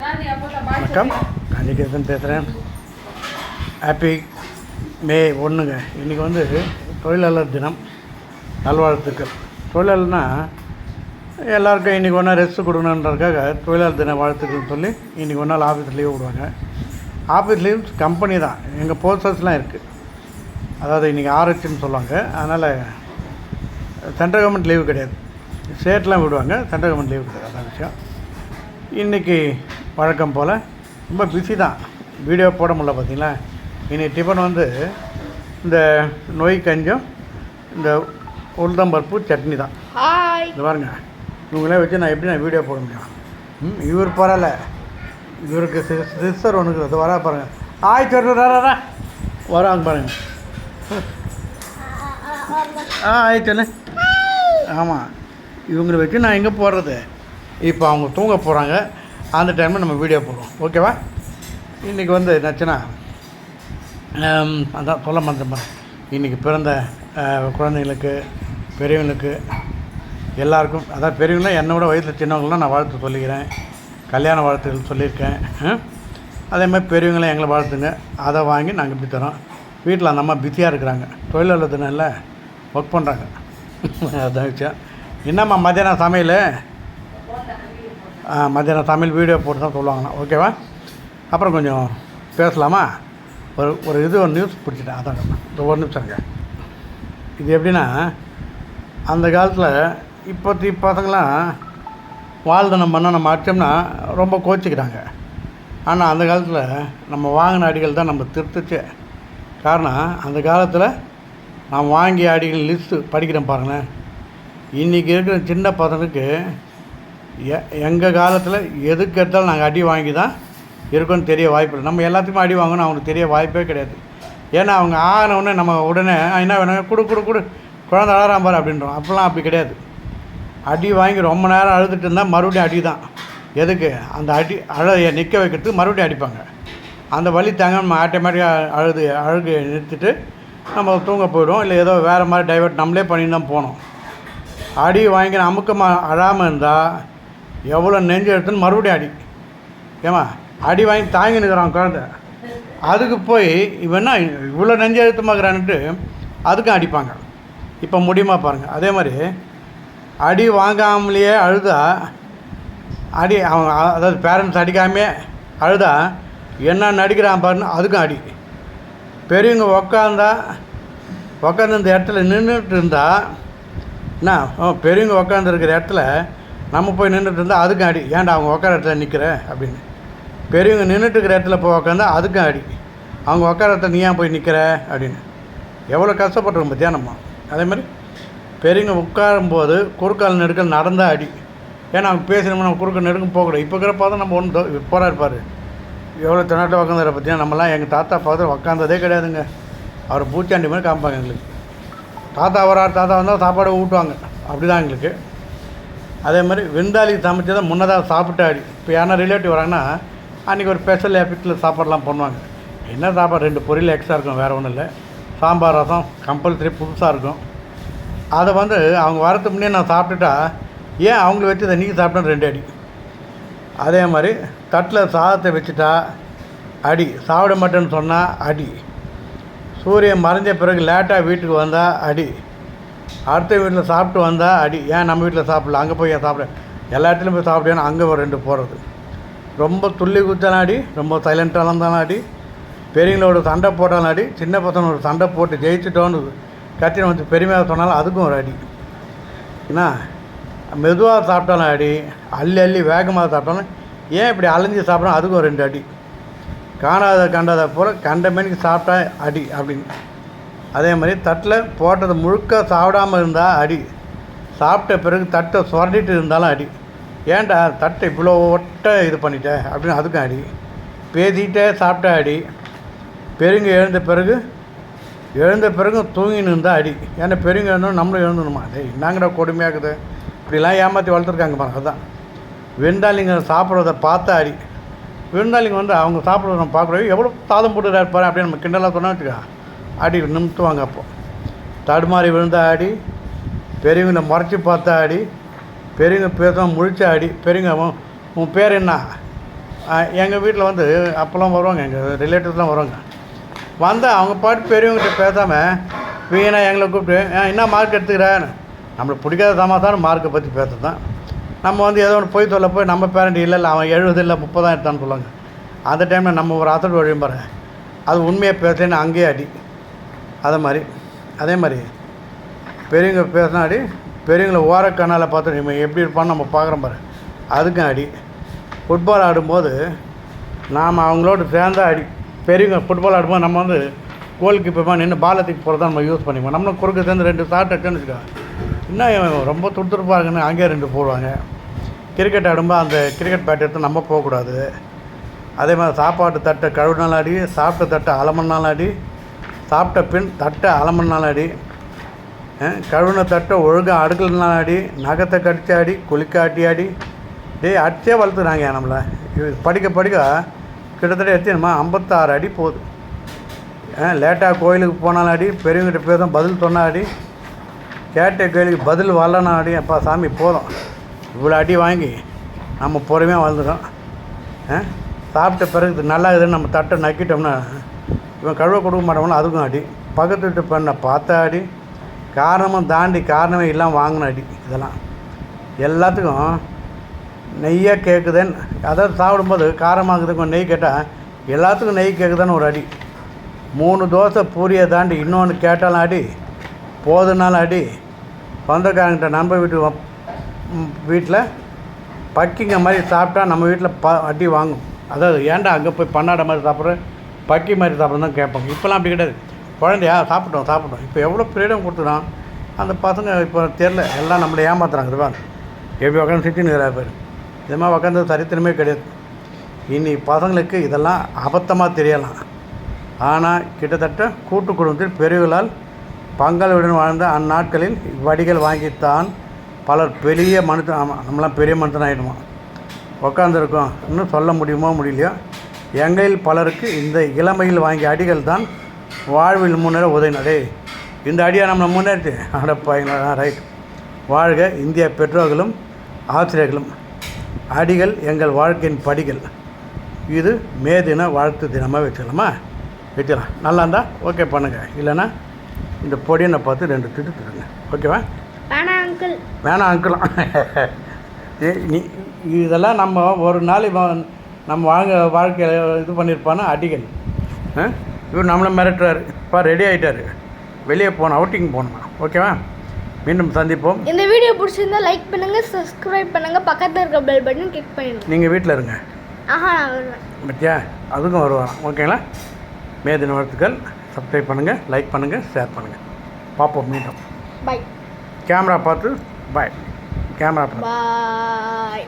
வணக்கம். காஞ்சிகேசன் பேசுகிறேன் ஹாப்பி மே ஒன்றுங்க இன்றைக்கி வந்து தொழிலாளர் தினம். நல்வாழ்த்துக்கள். தொழிலாளர்னா எல்லாருக்கும் இன்றைக்கி ஒன்றா ரெஸ்ட் கொடுக்கணுன்றதுக்காக தொழிலாளர் தின வாழ்த்துக்கள்னு சொல்லி இன்றைக்கி ஒரு நாள் ஆஃபீஸ் லீவ் விடுவாங்க. ஆஃபீஸ் லீவ் கம்பெனி தான். எங்கள் போஸ்டர்ஸ்லாம் இருக்குது அதாவது இன்றைக்கி ஆர்ஹெச்னு சொல்லுவாங்க. அதனால் சென்ட்ரல் கவர்மெண்ட் லீவு கிடையாது. ஸ்டேட்லாம் விடுவாங்க. சென்ட்ரல் கவர்மெண்ட் லீவு கிடையாது. அதான் விஷயம். இன்றைக்கி வழக்கம் போல் ரொம்ப பிஸி தான். வீடியோ போட முடியல பார்த்தீங்களா இன்னைக்கு டிஃபன் வந்து இந்த நொய் கஞ்சும் இந்த உளுந்தம்பருப்பு சட்னி தான். இந்த பாருங்க. இவங்களே வச்சு நான் எப்படி நான் வீடியோ போட முடியும்? ம் இவர் பரவாயில்ல இவருக்கு சிஸ்டர் ஒன்றுக்கு அது வரா பாருங்க. ஆய் சொல்கிறா வராங்க பாருங்க. ஆ ஆய் சொல்லு ஆமாம் இவங்களை வச்சு நான் எங்கே போடுறது? இப்போ அவங்க தூங்க போகிறாங்க அந்த டைமில் நம்ம வீடியோ போடுவோம். ஓகேவா இன்றைக்கி வந்து என்னாச்சுன்னா அதான் சொல்ல மாட்டேன் இன்றைக்கி பிறந்த குழந்தைங்களுக்கு பெரியவங்களுக்கு எல்லாருக்கும் அதான் பெரியவங்களும் என்னை விட வயசில் சின்னவங்களாம் நான் வாழ்த்து சொல்லிக்கிறேன். கல்யாண வாழ்த்துகள் சொல்லியிருக்கேன். அதே மாதிரி பெரியவங்களும் எங்களை வாழ்த்துங்க. அதை வாங்கி நாங்கள் இப்படி தரோம். வீட்டில் அந்த அம்மா பிஸியாக இருக்கிறாங்க. தொழிலாளர் தினம் இல்லை ஒர்க் பண்ணுறாங்க அதான் விஷயம். என்னம்மா மத்தியானம் சமையல்? மத்தியானம் தமிழ் வீடியோ போட்டு தான் சொல்லுவாங்கண்ணா. ஓகேவா? அப்புறம் கொஞ்சம் பேசலாமா? ஒரு ஒரு இது ஒரு நியூஸ் பிடிச்சிட்டேன். அதான் இந்த ஒரு நிமிஷம் இருங்க. இது எப்படின்னா அந்த காலத்தில் இப்போத்தி பசங்களாம் வாழ்தனம் பண்ண நம்ம அடித்தோம்னா ரொம்ப கோச்சிக்கிறாங்க. ஆனால் அந்த காலத்தில் நம்ம வாங்கின அடிகள் தான் நம்ம திருத்துச்சு. காரணம் அந்த காலத்தில் நான் வாங்கிய அடிகள் லிஸ்ட்டு படிக்கிறேன் பாருங்களேன். இன்றைக்கி இருக்கிற சின்ன பசங்களுக்கு எ எங்கள் காலத்தில் எதுக்கு எடுத்தாலும் நாங்கள் அடி வாங்கி தான் இருக்கோன்னு தெரிய வாய்ப்பு இல்லை. நம்ம எல்லாத்தையுமே அடி வாங்கணும் அவங்களுக்கு தெரிய வாய்ப்பே கிடையாது. ஏன்னா அவங்க ஆனவுடனே நம்ம உடனே என்ன வேணும்? கொடு கொடு கொடு. குழந்தை அழகாம் பாரு அப்படின்றோம். அப்போல்லாம் அப்படி கிடையாது. அடி வாங்கி ரொம்ப நேரம் அழுதுட்டு இருந்தால் மறுபடியும் அடி தான் எதுக்கு? அந்த அடி அழ நிற்க வைக்கிறதுக்கு மறுபடியும் அடிப்பாங்க. அந்த வழி தாங்க நம்ம ஆட்டோமேட்டிக்காக அழுது அழுகு நிறுத்திட்டு நம்ம தூங்க போயிடுவோம். இல்லை ஏதோ வேறு மாதிரி டைவர்ட் நம்மளே பண்ணி தான் போனோம். அடி வாங்கி அமுக்கமாக அழாமல் இருந்தால் எவ்வளோ நெஞ்சு எடுத்துன்னு மறுபடியும் அடி. ஏமா அடி வாங்கி தாங்கி நிற்கிறான் குழந்தை. அதுக்கு போய் இவன் என்ன இவ்வளோ நெஞ்சு எழுத்துமாக்குறான்ட்டு அதுக்கும் அடிப்பாங்க. இப்போ முடியுமா பாருங்கள் அதே மாதிரி அடி வாங்காமலேயே அழுதா அடி அவங்க அதாவது பேரண்ட்ஸ் அடிக்காமே அழுதா என்ன நடிக்கிறான் பாருன்னு அதுக்கும் அடி. பெரியவங்க உக்காந்தா உக்காந்து இந்த இடத்துல நின்றுட்டு இருந்தா என்ன பெரியவங்க உக்காந்துருக்கிற இடத்துல நம்ம போய் நின்றுட்டு இருந்தால் அதுக்கும் அடி. ஏன்டா அவங்க உட்கார இடத்துல நிற்கிற அப்படின்னு. பெரியவங்க நின்றுட்டு இருக்கிற இடத்துல போய் உக்காந்தா அதுக்கும் அடி. அவங்க உட்கார இடத்துல நீ ஏன் போய் நிற்கிற அப்படின்னு. எவ்வளோ கஷ்டப்பட்டுருக்கோம் பார்த்தியா நம்ம? அதே மாதிரி பெரியவங்க உட்காரும்போது குறுக்கால் நெடுக்கல் நடந்தால் அடி. ஏன்னா அவங்க பேசணும்னா நம்ம குறுக்க நெடுக்கும் போகக்கூடாது இப்போ இருக்கிற பார்த்தா நம்ம ஒன்று போகிறாரு இருப்பார் எவ்வளோ தினாட்டில் உட்காந்துற பற்றியா நம்மலாம் எங்கள் தாத்தா பார்த்து உட்காந்ததே கிடையாதுங்க. அவர் பூச்சாண்டி மாதிரி காமிப்பாங்க எங்களுக்கு. தாத்தா வரார் தாத்தா வந்தால் சாப்பாடு ஊட்டுவாங்க. அப்படி தான் எங்களுக்கு. அதே மாதிரி விருந்தாளிக்கு சமைச்சதை முன்னதாக சாப்பிட்டாடி. இப்போ யாரா ரிலேட்டிவ் வராங்கன்னா அன்றைக்கி ஒரு ஸ்பெஷல் எஃபெக்டில் சாப்பாடுலாம் பண்ணுவாங்க. என்ன சாப்பாடு? ரெண்டு பொரியல் எக்ஸ்ட்ரா இருக்கும் வேறு ஒன்றும் இல்லை. சாம்பார் ரசம் கம்பல்சரி புதுசாக இருக்கும். அதை வந்து அவங்க வரத்துக்கு முன்னே நான் சாப்பிட்டுட்டா ஏன் அவங்கள வச்சு இன்றைக்கி சாப்பிட்டா ரெண்டு அடி. அதே மாதிரி தட்டில் சாதத்தை வச்சுட்டா அடி. சாப்பிட மாட்டேன்னு சொன்னால் அடி. சூரியன் மறைஞ்ச பிறகு லேட்டாக வீட்டுக்கு வந்தால் அடி. அடுத்த வீட்டில் சாப்பிட்டு வந்தால் அடி ஏன் நம்ம வீட்டில் சாப்பிடல? அங்கே போய் ஏன் சாப்பிட? எல்லா இடத்துலையும் போய் சாப்பிட்டேன்னு அங்கே ஒரு ரெண்டு போகிறது ரொம்ப துள்ளி குத்தாலும் அடி ரொம்ப சைலண்ட்டாக இருந்தாலும் அடி பெரியவங்களோட சண்டை போட்டாலும் அடி சின்ன பசங்களோட சண்டை போட்டு ஜெயிச்சிட்டோன்னு கத்தின வந்து பெருமையாக சொன்னாலும் அதுக்கும் ஒரு அடி. என்ன மெதுவாக சாப்பிட்டாலும் அடி அள்ளி அள்ளி வேகமாக சாப்பிட்டாலும் ஏன் இப்படி அலைஞ்சு சாப்பிட்றோம் அதுக்கும் ரெண்டு அடி. காணாத கண்டாத போல் கண்ட மணிக்கு சாப்பிட்டா அடி அப்படின்னு. அதே மாதிரி தட்டில் போட்டது முழுக்க சாப்பிடாம இருந்தால் அடி. சாப்பிட்ட பிறகு தட்டை சுரண்டிட்டு இருந்தாலும் அடி. ஏன்டா தட்டை இவ்வளோ ஒட்ட இது பண்ணிட்டேன் அப்படின்னு அதுக்கும் அடி. பேசிக்கிட்டே சாப்பிட்டா அடி. பெருங்க எழுந்த பிறகு எழுந்த பிறகு தூங்கின்னு இருந்தால் அடி. ஏன்னா பெருங்க எழுந்தோம் நம்மளும் எழுந்தணுமா? டேய் என்னங்கடா கொடுமையாக்குது இப்படிலாம் ஏமாற்றி வளர்த்துருக்காங்க பாருங்க அதுதான். விருந்தாளிங்க சாப்பிட்றத பார்த்தா அடி. விருந்தாளிங்க வந்து அவங்க சாப்பிட்றத நம்ம பார்க்குறோம். எவ்வளோ சாதம் போட்டுறாரு பாரு அப்படின்னு நம்ம கிண்டலாக சொன்னா வச்சுக்கா. அடி நிமித்துவாங்க அப்போ. தடுமாறி விழுந்த ஆடி பெரியவங்களை முறைச்சி பார்த்தா அடி பெரியவங்க பேசாம முழிச்ச அடி பெரியவங்க உன் பேர் என்ன? எங்கள் வீட்டில் வந்து அப்போல்லாம் வருவாங்க எங்கள் ரிலேட்டிவ்ஸ்லாம் வருவாங்க. வந்தால் அவங்க பாட்டு பெரியவங்ககிட்ட பேசாமல் வீணாக எங்களை கூப்பிட்டு என்ன மார்க் எடுத்துக்கிறேன் நம்மளுக்கு பிடிக்காத சமாதானம் மார்க்கை பற்றி பேசுறது தான். நம்ம வந்து ஏதோ ஒன்று போய் சொல்ல போய் நம்ம பேரண்ட் இல்லை இல்லை அவன் எழுபது இல்லை முப்பதான் எடுத்தான்னு சொல்லுவாங்க. அந்த டைமில் நம்ம ஒரு அசட் வழியும் பாருங்கள் அது உண்மையாக பேசுறேன்னு அங்கேயே அடி. அதை மாதிரி அதே மாதிரி பெரியவங்க பேசினா அடி பெரியவங்களை ஓரக்கண்ணால் பார்த்து நம்ம எப்படி இருப்பான்னு நம்ம பார்க்குறோம் பாரு. அதுக்கும் அடி. ஃபுட்பால் ஆடும்போது நாம் அவங்களோட சேர்ந்தா அடி. பெரியவங்க ஃபுட்பால் ஆடும்போது நம்ம வந்து கோல் கீப்பமாக நின்று பாலை தூக்கி போகிறத நம்ம யூஸ் பண்ணிப்போம். நம்மளும் குறுக்க சேர்ந்து ரெண்டு ஷாட் அடிச்சோன்னு வச்சுக்கோ இன்னும் ரொம்ப துடுத்துருப்பா இருக்குன்னு அங்கேயே ரெண்டு போடுவாங்க. கிரிக்கெட் ஆடும்போது அந்த கிரிக்கெட் பேட் எடுத்து நம்ம போகக்கூடாது. அதே மாதிரி சாப்பாட்டு தட்டை கழுவினாலும் அடி சாப்பிட்ட தட்டை அலமன்னாலும் அடி சாப்பிட்ட பின் தட்டை அலமன்னாலும் அடி. அஹ், கழுவின தட்டை ஒழுங்காக அடுக்கலனாலும் அடி. நகத்தை கடிச்சு அடி குளிக்காட்டி அடி. டேய் அடிச்சே வளர்த்துறாங்க நம்மளை. படிக்க படிக்க கிட்டத்தட்ட எத்தனைமா ஐம்பத்தாறு அடி போகுது. லேட்டாக கோயிலுக்கு போனாலும் அடி. பெரியவங்கிட்ட பேசும் பதில் சொன்னா அடி. கேட்ட கேள்விக்கு பதில் வரலனா அடி. அப்பா சாமி போதும். இவ்வளோ அடி வாங்கி நம்ம பொறுமையாக வாழ்ந்துடும் சாப்பிட்ட பிறகு இது நல்லா இருக்குதுன்னு நம்ம தட்டை நக்கிட்டோம்னா இவன் கழுவ கொடுக்க மாட்டோம்னா அதுக்கும் அடி. பக்கத்து வீட்டு பெண்ணை பார்த்தா அடி. காரணமும் தாண்டி காரணமே இல்லாமல் வாங்கின அடி. இதெல்லாம். எல்லாத்துக்கும் நெய்யாக கேட்குதுன்னு அதாவது சாப்பிடும்போது காரமாகுதுக்கும் நெய் கேட்டால் எல்லாத்துக்கும் நெய் கேட்குதுன்னு ஒரு அடி. மூணு தோசை பூரியை தாண்டி இன்னொன்று கேட்டாலும் அடி. போதுனாலும் அடி. சொந்தக்காரங்கிட்ட நண்பர் வீட்டு வீட்டில் பக்கிங்க மாதிரி சாப்பிட்டா நம்ம வீட்டில் ப அடி வாங்கும். அதாவது ஏன்டா அங்கே போய் பண்ணாட மாதிரி சாப்பிட்ற? பக்கி மாதிரி சாப்பிட்றதும் தான் கேட்பாங்க. இப்போலாம் அப்படி கிடையாது. குழந்தையா சாப்பிட்டோம் சாப்பிட்டோம் இப்போ எவ்வளோ ஃப்ரீடம் கொடுத்துறான் அந்த பசங்க இப்போ தெரில எல்லாம் நம்மளை ஏமாத்துறாங்க. இதுவா எப்படி உட்காந்து சுற்றின்னு இருக்கிறா பேர். இது மாதிரி உட்காந்து சரித்திரமே கிடையாது. இனி பசங்களுக்கு இதெல்லாம் அபத்தமாக தெரியலாம். ஆனால் கிட்டத்தட்ட கூட்டு குடும்பத்தில் பெரியவர்களால் பங்களுடன் வாழ்ந்த அந்நாட்களில் வடிகள் வாங்கித்தான் பலர் பெரிய மனுஷன் ஆமாம் நம்மளாம் பெரிய மனுஷன் ஆகிடுமா உக்காந்துருக்கோம். இன்னும் சொல்ல முடியுமோ முடியலையோ? எங்களில் பலருக்கு இந்த இளமையில் வாங்கிய அடிகள் தான் வாழ்வில் முன்னேற உதவின. டேய் இந்த அடியை நம்மளை முன்னேற்றி. அடப்பாங்களா ரைட் வாழ்க இந்திய பெற்றோர்களும் ஆசிரியர்களும். அடிகள் எங்கள் வாழ்க்கையின் படிகள். இது மே தின வாழ்த்து தினமாக வச்சுக்கலாமா? வச்சுக்கலாம். நல்லா இருந்தால் ஓகே பண்ணுங்கள் இல்லைன்னா இந்த பொடியனை பார்த்து ரெண்டு திட்டு திட்டுங்க ஓகேவா வேணாம் அங்கிள் வேணாம் அங்கிளாம் நீ இதெல்லாம் நம்ம ஒரு நாள் நம்ம வாழ்க வாழ்க்கையில் இது பண்ணியிருப்பானா அடிகள். ஆ? இவர் நம்மளை மிரட்டுறாரு. இப்போ ரெடி ஆகிட்டாரு வெளியே போகணும் அவுட்டிங் போகணும்? ஓகேவா மீண்டும் சந்திப்போம். இந்த வீடியோ பிடிச்சிருந்தா லைக் பண்ணுங்க சப்ஸ்கிரைப் பண்ணுங்க. பக்கத்துல இருக்க பெல் பட்டன் கிளிக் பண்ணிடுங்க. நீங்கள் வீட்டில் இருங்க. ஆஹா நான் வருவேன். பத்தியா? அதுக்கும் வருவாராம் ஓகேங்களா மே தின வாழ்த்துக்கள். சப்ஸ்கிரைப் பண்ணுங்கள் லைக் பண்ணுங்கள் ஷேர் பண்ணுங்கள் பார்ப்போம் மீண்டும். பை கேமரா பார்த்து பாய் கேமரா பார்த்து. பாய்